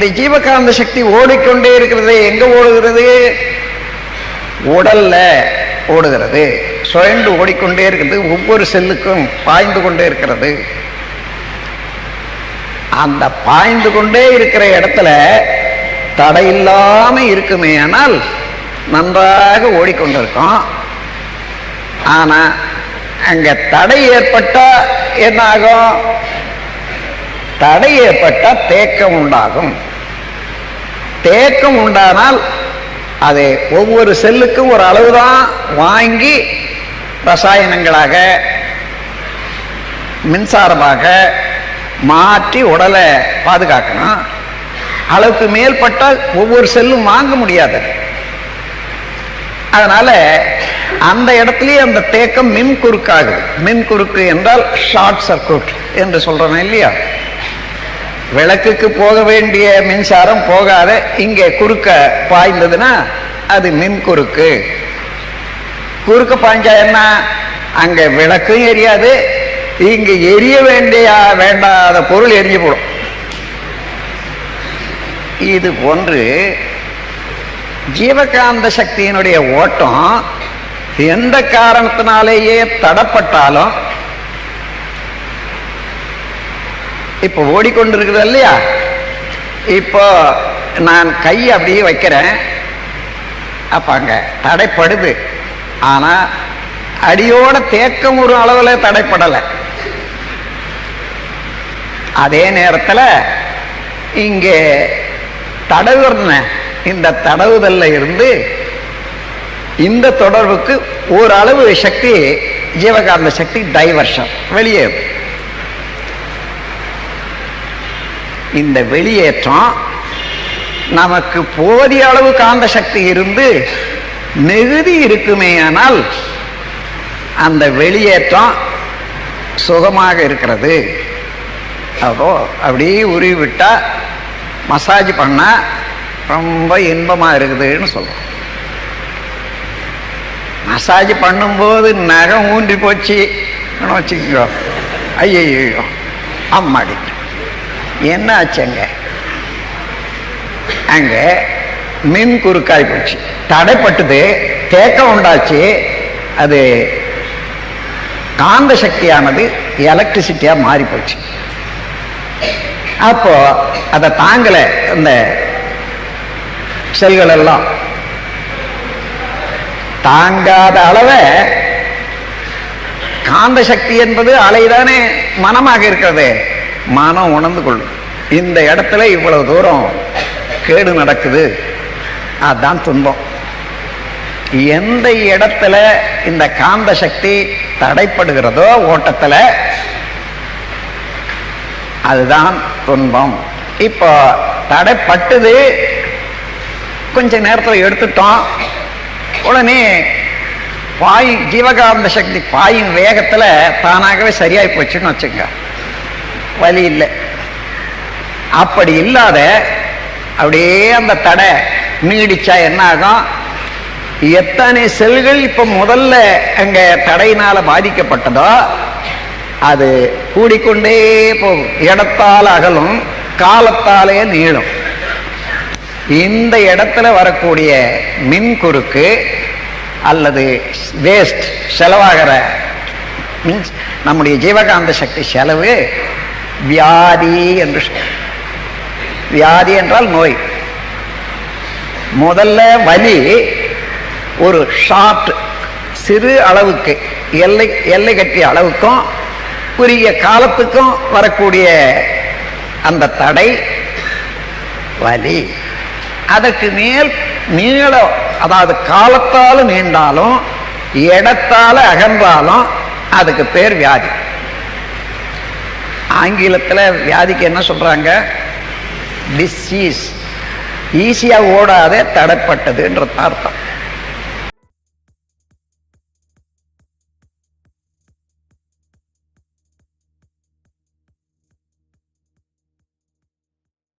இந்த ஜீவகாந்த சக்தி ஓடிக்கொண்டே இருக்கிறது எங்க ஓடுகிறது? உடல்ல ஓடுகிறது. சுழண்டு ஓடிக்கொண்டே இருக்கிறது ஒவ்வொரு செல்லுக்கும் பாய்ந்து கொண்டே இருக்கிறது. அந்த பாய்ந்து கொண்டே இருக்கிற இடத்துல தடையில்லாம இருக்குமே ஆனால் நன்றாக ஓடிக்கொண்டிருக்கோம். ஆனா அங்க தடை ஏற்பட்டா என்ன ஆகும் தடை ஏற்பட்டா தேக்கம் உண்டாகும். தேக்கம் உண்டானால் அது ஒவ்வொரு செல்லுக்கும் ஒரு அளவு தான் வாங்கி ரசாயனங்களாக மின்சாரமாக மாற்றி உடலை பாதுகாக்கணும். அளவுக்கு மேல்பட்டால் ஒவ்வொரு செல்லும் வாங்க முடியாது. அதனால அந்த இடத்துலயே அந்த தேக்கம் மின் குறுக்காகுது மின் குறுக்கு என்றால் ஷார்ட் சர்க்யூட் என்று சொல்றேன் இல்லையா? விளக்குக்கு போக வேண்டிய மின்சாரம் போகாத இங்கே குறுக்க பாய்ந்ததுன்னா அது மின் குறுக்கு. குறுக்க பாய்ஞ்சா என்ன அங்கே விளக்கும் எரியாது இங்கே எரிய வேண்டிய வேண்டாத பொருள் எரிஞ்சு போடும். இது போன்று ஜீவகாந்த சக்தியினுடைய ஓட்டம் எந்த காரணத்தினாலேயே தடப்பட்டாலும் இப்போ ஓடிக்கொண்டிருக்கிறது இல்லையா? இப்போ நான் கை அப்படியே வைக்கிறேன். அப்ப அங்க தடைப்படுது. ஆனா அடியோட தேக்கம் ஒரு அளவுல தடைப்படலை. அதே நேரத்தில் இங்கே தடவுறன இந்த தடவுதல்ல இருந்து இந்த தொடர்புக்கு ஓரளவு சக்தி ஜீவகாந்த சக்தி டைவர்ஷன் வெளியேறும். இந்த வெளியேற்றம் நமக்கு போதிய அளவு காந்த சக்தி இருந்து மிகுதி இருக்குமே ஆனால் அந்த வெளியேற்றம் சுகமாக இருக்கிறது. அப்போ அப்படியே உருவி விட்டால் மசாஜ் பண்ணால் ரொம்ப இன்பமாக இருக்குதுன்னு சொல்லுவோம் மசாஜ் பண்ணும்போது நகம் ஊன்றி போச்சு. வச்சுக்கோ ஐயோ அம்மாடி. என்ன ஆச்சுங்க அங்க மின் குறுக்காய் போச்சு. தடைப்பட்டது தேக்கம் உண்டாச்சு. அது காந்த சக்தியானது எலக்ட்ரிசிட்டியா மாறி போச்சு. அப்போ அதை தாங்கல இந்த செல்கள் எல்லாம். தாங்காத அளவை காந்த சக்தி என்பது அலைதானே மனமாக இருக்கிறது. மனம் உணர்ந்து கொள்ளும் இந்த இடத்துல இவ்வளவு தூரம் கேடு நடக்குது. அதுதான் துன்பம். எந்த இடத்துல இந்த காந்த சக்தி தடைப்படுகிறதோ ஓட்டத்துல அதுதான் துன்பம். இப்போ தடைப்பட்டது கொஞ்ச நேரத்தில் எடுத்துட்டோம். உடனே பாய் ஜீவகாந்த சக்தி பாயின் வேகத்துல தானாகவே சரியாகி போச்சுன்னு வச்சுங்க வலி இல்லை. அப்படி இல்லாத அப்படியே அந்த தடை நீடிச்சா என்ன ஆகும்? எத்தனை செல்கள் இப்ப முதல்ல அங்க தடையினால பாதிக்கப்பட்டதோ அது கூடிக்கொண்டே போகும். இடத்தால் அகலும் காலத்தாலே நீளும். இந்த இடத்துல வரக்கூடிய மின் குறுக்கு அல்லது வேஸ்ட் செலவாகிற மீன்ஸ் நம்முடைய ஜீவகாந்த சக்தி செலவு வியாதி என்று வியாதி என்றால் நோய். முதல்ல வலி ஒரு ஷார்ட் சிறு அளவுக்கு எல்லை எல்லை கட்டிய அளவுக்கும் குறுகிய காலத்துக்கும் வரக்கூடிய அந்த தடை வலி. அதற்கு மேல் நீள அதாவது காலத்தால் நீண்டாலும் இடத்தால் அகன்றாலும் அதுக்கு பேர் வியாதி. ஆங்கிலத்தில் வியாதிக்கு என்ன சொல்கிறாங்க டிசீஸ் ஈஸியாக ஓடாத தடைப்பட்டதுன்றது அர்த்தம்.